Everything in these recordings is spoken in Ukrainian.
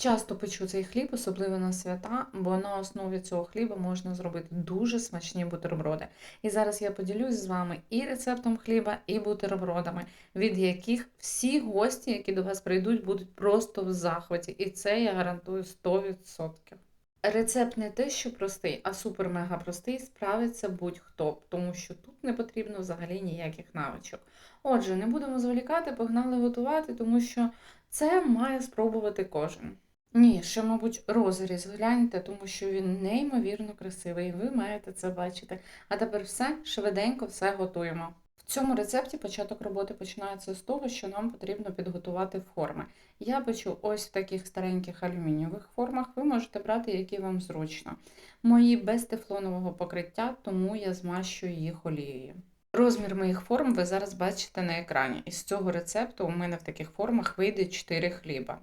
Часто печу цей хліб, особливо на свята, бо на основі цього хліба можна зробити дуже смачні бутерброди. І зараз я поділюсь з вами і рецептом хліба, і бутербродами, від яких всі гості, які до вас прийдуть, будуть просто в захваті. І це я гарантую 100%. Рецепт не те, що простий, а супер-мега простий, справиться будь-хто, тому що тут не потрібно взагалі ніяких навичок. Отже, не будемо зволікати, погнали готувати, тому що це має спробувати кожен. Ні, ще, мабуть, розріз гляньте, тому що він неймовірно красивий, і ви маєте це бачити. А тепер все, швиденько все готуємо. В цьому рецепті початок роботи починається з того, що нам потрібно підготувати форми. Я печу ось в таких стареньких алюмінієвих формах, ви можете брати, які вам зручно. Мої без тефлонового покриття, тому я змащую їх олією. Розмір моїх форм ви зараз бачите на екрані. Із цього рецепту у мене в таких формах вийде 4 хліба.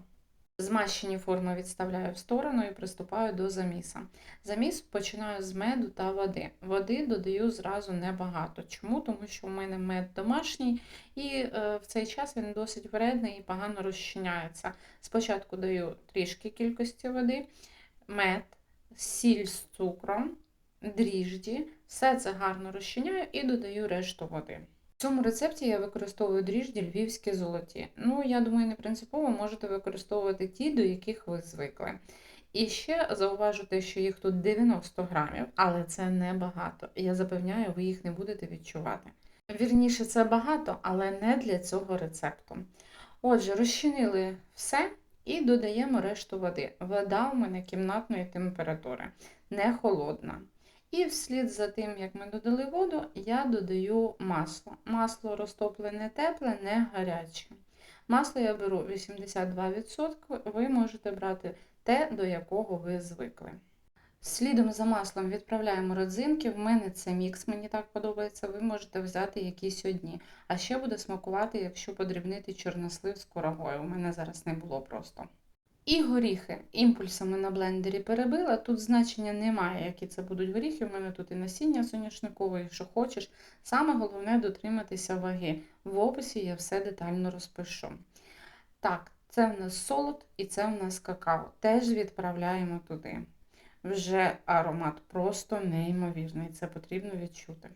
Змащені форми відставляю в сторону і приступаю до заміса. Заміс починаю з меду та води. Води додаю зразу небагато. Чому? Тому що у мене мед домашній і е, в цей час він досить вредний і погано розчиняється. Спочатку даю трішки кількості води, мед, сіль з цукром, дріжджі, все це гарно розчиняю і додаю решту води. В цьому рецепті я використовую дріжджі львівські золоті. Ну, я думаю, не принципово можете використовувати ті, до яких ви звикли. І ще зауважу те, що їх тут 90 грамів, але це небагато. Я запевняю, ви їх не будете відчувати. Вірніше, це багато, але не для цього рецепту. Отже, розчинили все і додаємо решту води. Вода у мене кімнатної температури, не холодна. І вслід за тим, як ми додали воду, я додаю масло. Масло розтоплене тепле, не гаряче. Масло я беру 82%, ви можете брати те, до якого ви звикли. Слідом за маслом відправляємо родзинки. В мене це мікс, мені так подобається. Ви можете взяти якісь одні. А ще буде смакувати, якщо подрібнити чорнослив з курагою. У мене зараз не було просто. І горіхи імпульсами на блендері перебила. Тут значення немає, які це будуть горіхи. У мене тут і насіння соняшникове, і що хочеш. Саме головне дотриматися ваги. В описі я все детально розпишу. Так, це в нас солод і це в нас какао. Теж відправляємо туди. Вже аромат просто неймовірний, це потрібно відчути.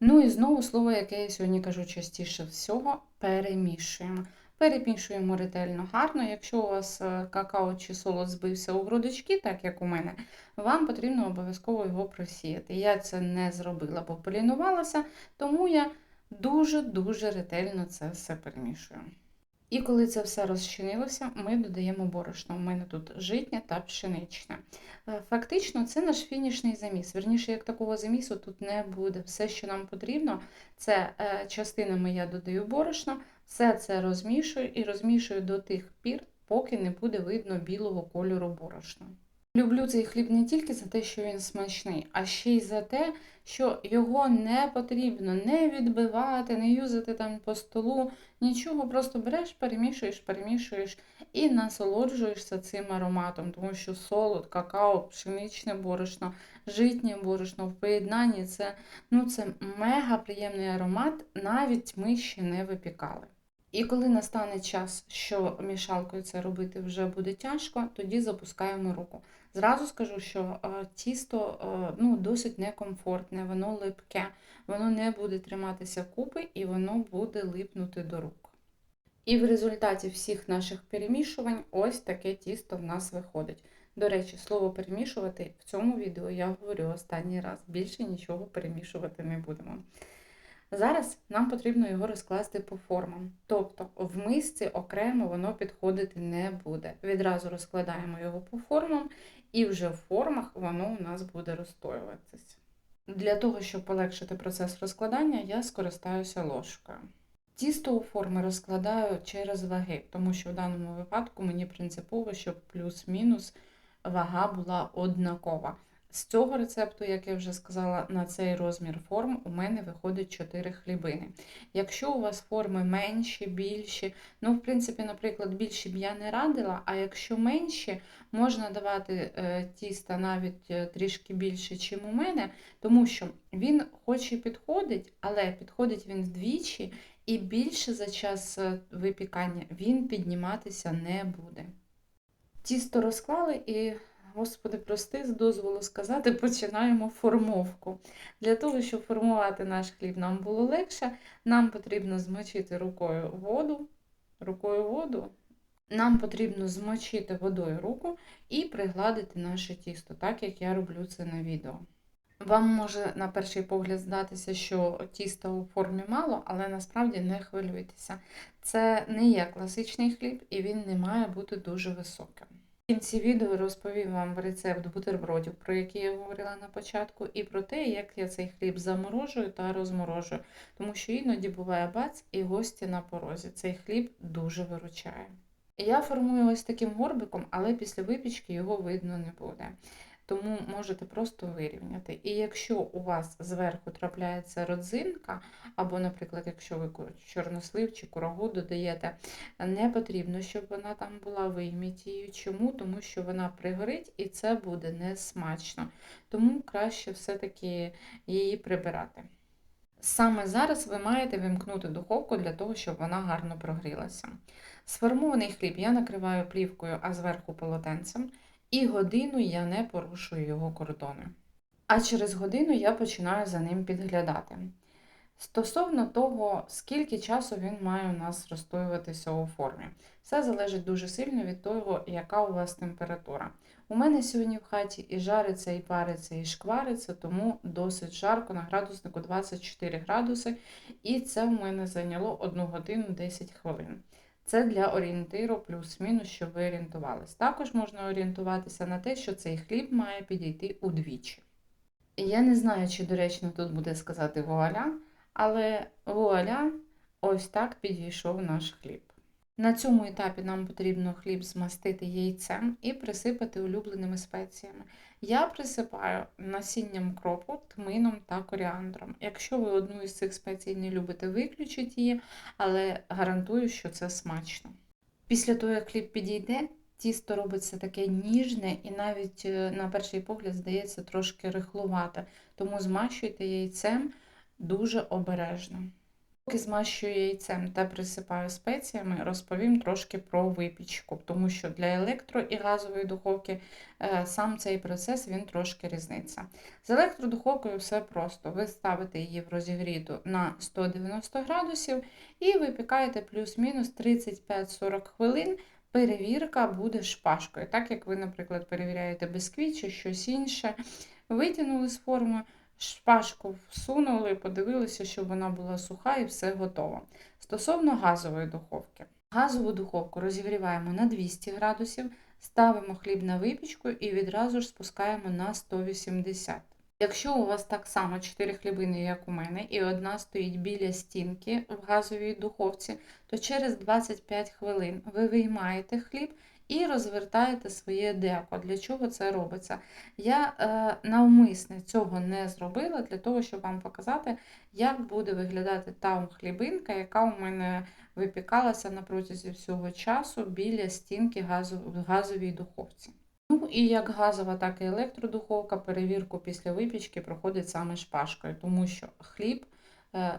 Ну і знову слово, яке я сьогодні кажу частіше всього, перемішуємо. Перемішуємо ретельно гарно. Якщо у вас е, какао чи солод збився у грудочки, так як у мене, вам потрібно обов'язково його просіяти. Я це не зробила, бо полінувалася, тому я дуже-дуже ретельно це все перемішую. І коли це все розчинилося, ми додаємо борошно. У мене тут житнє та пшеничне. Фактично, це наш фінішний заміс. Верніше, як такого замісу тут не буде. Все, що нам потрібно, це е, частинами я додаю борошно, все це розмішую і розмішую до тих пір, поки не буде видно білого кольору борошна. Люблю цей хліб не тільки за те, що він смачний, а ще й за те, що його не потрібно не відбивати, не юзати там по столу, нічого, просто береш, перемішуєш, перемішуєш і насолоджуєшся цим ароматом, тому що солод, какао, пшеничне борошно, житнє борошно в поєднанні це, ну, це мега приємний аромат, навіть ми ще не випікали. І коли настане час, що мішалкою це робити вже буде тяжко, тоді запускаємо руку. Зразу скажу, що е, тісто е, ну, досить некомфортне, воно липке, воно не буде триматися купи і воно буде липнути до рук. І в результаті всіх наших перемішувань ось таке тісто в нас виходить. До речі, слово перемішувати в цьому відео я говорю останній раз. Більше нічого перемішувати не будемо. Зараз нам потрібно його розкласти по формам. Тобто в мисці окремо воно підходити не буде. Відразу розкладаємо його по формам, і вже в формах воно у нас буде розстоюватися. Для того, щоб полегшити процес розкладання, я скористаюся ложкою. Тісто у форми розкладаю через ваги, тому що в даному випадку мені принципово, щоб плюс-мінус вага була однакова. З цього рецепту, як я вже сказала, на цей розмір форм у мене виходить 4 хлібини. Якщо у вас форми менші, більші, ну, в принципі, наприклад, більші б я не радила, а якщо менші, можна давати е, тіста навіть е, трішки більше, ніж у мене, тому що він хоч і підходить, але підходить він вдвічі, і більше за час е, випікання він підніматися не буде. Тісто розклали і, господи, прости, з дозволу сказати, починаємо формовку. Для того, щоб формувати наш хліб нам було легше, нам потрібно змочити рукою воду, рукою воду. Нам потрібно змочити водою руку і пригладити наше тісто, так як я роблю це на відео. Вам може на перший погляд здатися, що тіста у формі мало, але насправді не хвилюйтеся. Це не є класичний хліб і він не має бути дуже високим. В кінці відео розповім вам рецепт бутербродів, про який я говорила на початку, і про те, як я цей хліб заморожую та розморожую, тому що іноді буває бац і гості на порозі. Цей хліб дуже виручає. Я формую ось таким горбиком, але після випічки його видно не буде. Тому можете просто вирівняти. І якщо у вас зверху трапляється родзинка, або, наприклад, якщо ви чорнослив чи курагу додаєте, не потрібно, щоб вона там була вийміть її. Чому? Тому що вона пригорить і це буде не смачно. Тому краще все-таки її прибирати. Саме зараз ви маєте вимкнути духовку для того, щоб вона гарно прогрілася. Сформований хліб я накриваю плівкою, а зверху полотенцем, і годину я не порушую його кордони. А через годину я починаю за ним підглядати. Стосовно того, скільки часу він має у нас розстоюватися у формі, все залежить дуже сильно від того, яка у вас температура. У мене сьогодні в хаті і жариться, і париться, і шквариться, тому досить жарко на градуснику 24 градуси, і це в мене зайняло 1 годину 10 хвилин. Це для орієнтиру плюс-мінус, щоб ви орієнтувались. Також можна орієнтуватися на те, що цей хліб має підійти удвічі. Я не знаю, чи доречно тут буде сказати вуаля, але вуаля, ось так підійшов наш хліб. На цьому етапі нам потрібно хліб змастити яйцем і присипати улюбленими спеціями. Я присипаю насінням кропу, тмином та коріандром. Якщо ви одну із цих спецій не любите, виключіть її, але гарантую, що це смачно. Після того, як хліб підійде, тісто робиться таке ніжне і навіть е, на перший погляд здається трошки рихлувате, тому змащуйте яйцем дуже обережно. Поки змащую яйцем та присипаю спеціями, розповім трошки про випічку, тому що для електро і газової духовки е, сам цей процес він трошки різниця. З електродуховкою все просто. Ви ставите її в розігріту на 190 градусів і випікаєте плюс-мінус 35-40 хвилин. Перевірка буде шпажкою. Так як ви, наприклад, перевіряєте бісквіт чи щось інше, витягнули з форми шпажку всунули, подивилися, щоб вона була суха і все готово. Стосовно газової духовки. Газову духовку розігріваємо на 200 градусів, ставимо хліб на випічку і відразу ж спускаємо на 180. Якщо у вас так само 4 хлібини, як у мене, і одна стоїть біля стінки в газовій духовці, то через 25 хвилин ви виймаєте хліб і розвертаєте своє деко. Для чого це робиться? Я е, навмисне цього не зробила, для того, щоб вам показати, як буде виглядати та хлібинка, яка у мене випікалася на протязі всього часу біля стінки газу, газовій духовці. Ну і як газова, так і електродуховка перевірку після випічки проходить саме шпажкою, тому що хліб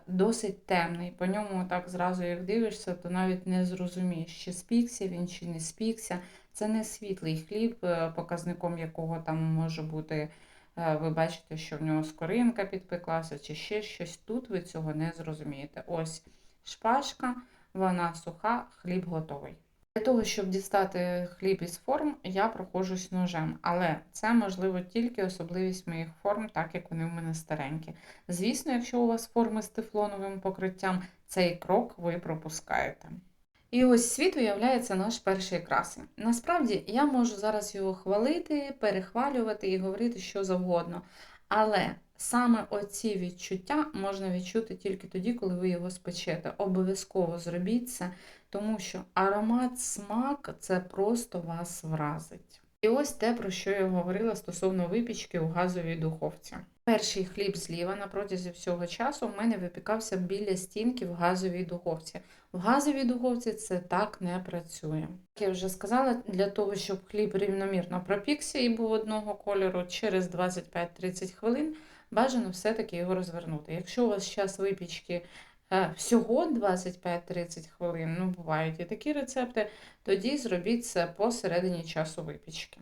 досить темний. По ньому так зразу, як дивишся, то навіть не зрозумієш, чи спікся він, чи не спікся. Це не світлий хліб, е, показником якого там може бути. Е, ви бачите, що в нього скоринка підпеклася, чи ще щось. Тут ви цього не зрозумієте. Ось шпажка, вона суха, хліб готовий. Для того, щоб дістати хліб із форм, я проходжусь ножем, але це можливо тільки особливість моїх форм, так як вони в мене старенькі. Звісно, якщо у вас форми з тефлоновим покриттям, цей крок ви пропускаєте. І ось світ уявляється наш перший красень. Насправді, я можу зараз його хвалити, перехвалювати і говорити що завгодно. Але саме оці відчуття можна відчути тільки тоді, коли ви його спечете. Обов'язково зробіть це, тому що аромат, смак це просто вас вразить. І ось те, про що я говорила стосовно випічки у газовій духовці. Перший хліб зліва на протязі всього часу в мене випікався біля стінки в газовій духовці. В газовій духовці це так не працює. Як я вже сказала, для того, щоб хліб рівномірно пропікся і був одного кольору, через 25-30 хвилин бажано все-таки його розвернути. Якщо у вас час випічки всього 25-30 хвилин, ну бувають і такі рецепти, тоді зробіть це посередині часу випічки.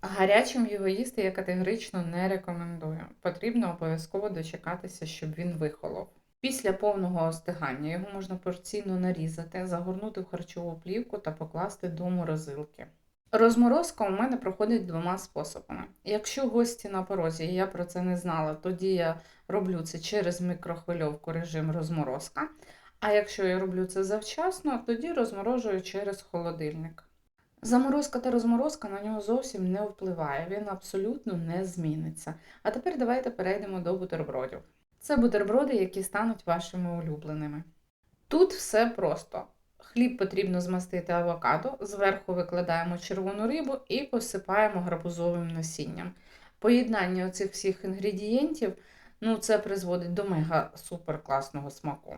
Гарячим його їсти я категорично не рекомендую. Потрібно обов'язково дочекатися, щоб він вихолов. Після повного остигання його можна порційно нарізати, загорнути в харчову плівку та покласти до морозилки. Розморозка у мене проходить двома способами. Якщо гості на порозі, і я про це не знала, тоді я роблю це через мікрохвильовку режим розморозка. А якщо я роблю це завчасно, тоді розморожую через холодильник. Заморозка та розморозка на нього зовсім не впливає, він абсолютно не зміниться. А тепер давайте перейдемо до бутербродів. Це бутерброди, які стануть вашими улюбленими. Тут все просто. Хліб потрібно змастити авокадо, зверху викладаємо червону рибу і посипаємо гарбузовим насінням. Поєднання оцих всіх інгредієнтів ну, це призводить до мега супер класного смаку.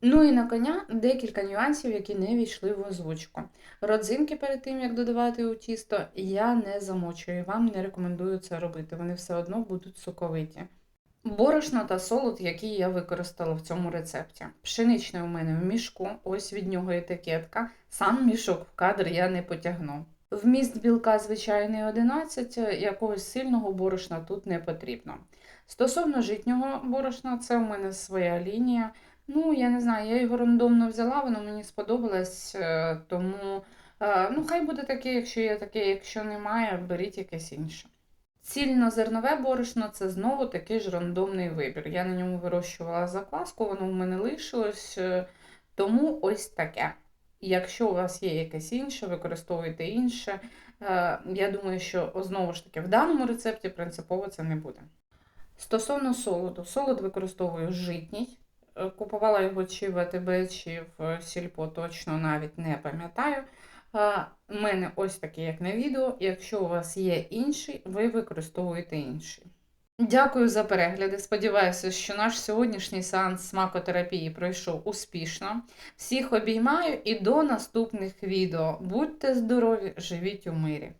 Ну і на коня декілька нюансів, які не війшли в озвучку. Родзинки перед тим, як додавати у тісто, я не замочую, вам не рекомендую це робити, вони все одно будуть соковиті. Борошно та солод, які я використала в цьому рецепті. Пшеничне у мене в мішку, ось від нього етикетка. Сам мішок в кадр я не потягну. Вміст білка звичайний 11, якогось сильного борошна тут не потрібно. Стосовно житнього борошна, це у мене своя лінія. Ну, я не знаю, я його рандомно взяла, воно мені сподобалось, е, тому е, ну, хай буде таке, якщо є таке, якщо немає, беріть якесь інше. Цільнозернове борошно це знову такий ж рандомний вибір. Я на ньому вирощувала закваску, воно в мене лишилось, е, тому ось таке. Якщо у вас є якесь інше, використовуйте інше. Е, Я думаю, що знову ж таки в даному рецепті принципово це не буде. Стосовно солоду, солод використовую житній. Е, Купувала його чи в АТБ, чи в Сільпо, точно навіть не пам'ятаю. У мене ось такий, як на відео. Якщо у вас є інший, ви використовуєте інший. Дякую за перегляди. Сподіваюся, що наш сьогоднішній сеанс смакотерапії пройшов успішно. Всіх обіймаю і до наступних відео. Будьте здорові, живіть у мирі!